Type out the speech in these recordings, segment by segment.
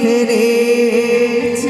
ফেরেছি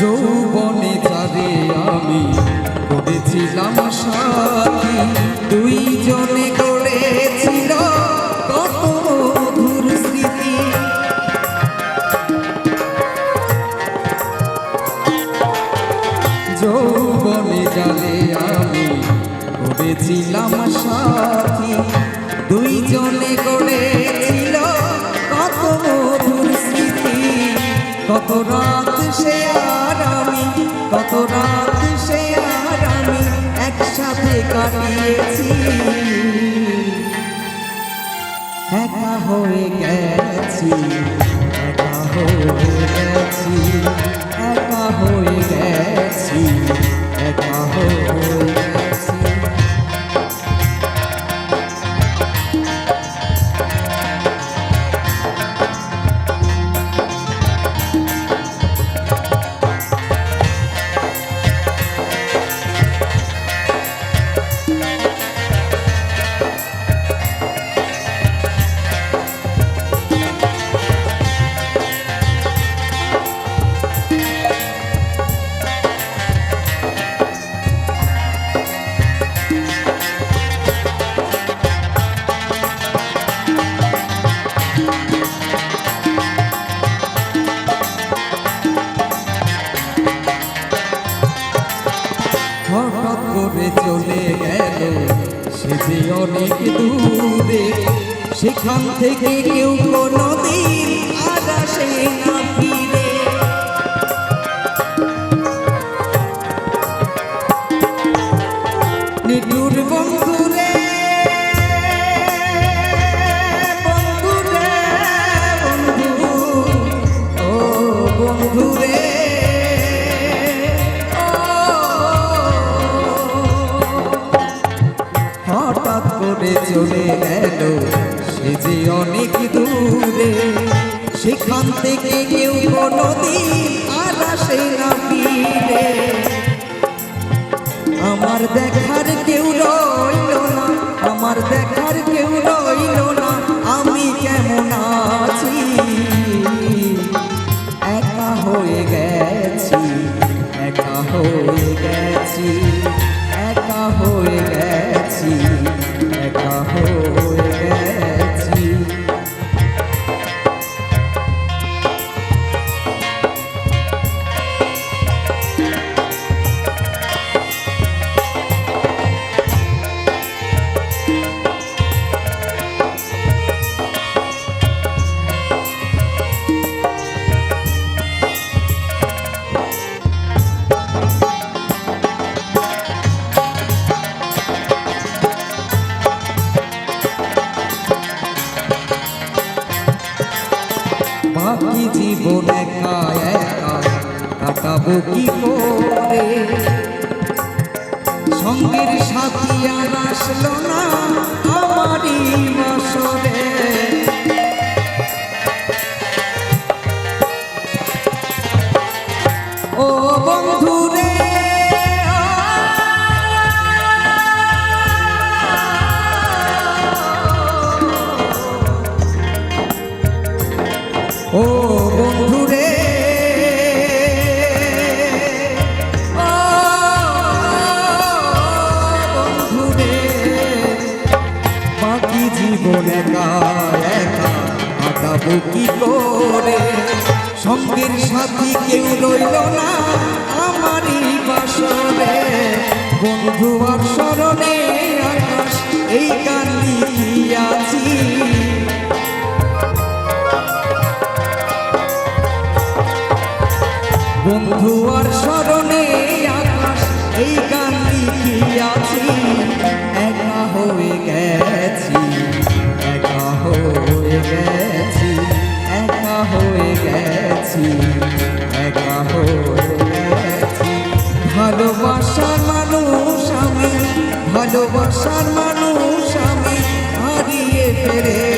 যৌবনে যারে আমি করেছিলাম সাথী। দুইজনে করেছিল কত মধুর স্মৃতি। যৌবনে যারে আমি করেছিলাম রাত সে আর আমি, কত রাত সে আর আমি একসাথে কাটিয়েছি। একা হয়ে গেছি, একা হয়ে গেছি একা হঠাৎ করে চলে গেল। সে যে অনেক দূরে, সেখান থেকে কেউ কোনোদিন আর আসে না ফিরে। নিটুর করে চলে গেল। সে যে অনেক দূরে, সেখান থেকে কেউ কোনোদিন আর আসে না ফিরে। আমার দেখার কেউ রইল না, আমার দেখার জীবন একা একা কাটাবো কি করে? সঙ্গের সাথী আর আসলো না আমারই বাসরে ও বন্ধু রে ও বন্ধু রে বাকি জীবন কি করে? সঙ্গের সাথী কেউ রইল না আমারই বাসরে। বন্ধু আর স্মরণে আকাশ, এই গান লিখিয়াছি বন্ধু আর স্মরণে এই গান লিখিয়াছি। একা হয়ে গেছি, একা হয়ে গেছি, একা হয়ে গেছি, একা হয়ে গেছি। ভালোবাসার মানুষ আমি, ভালোবাসার মানুষ আমি, হারিয়ে ফেলেছি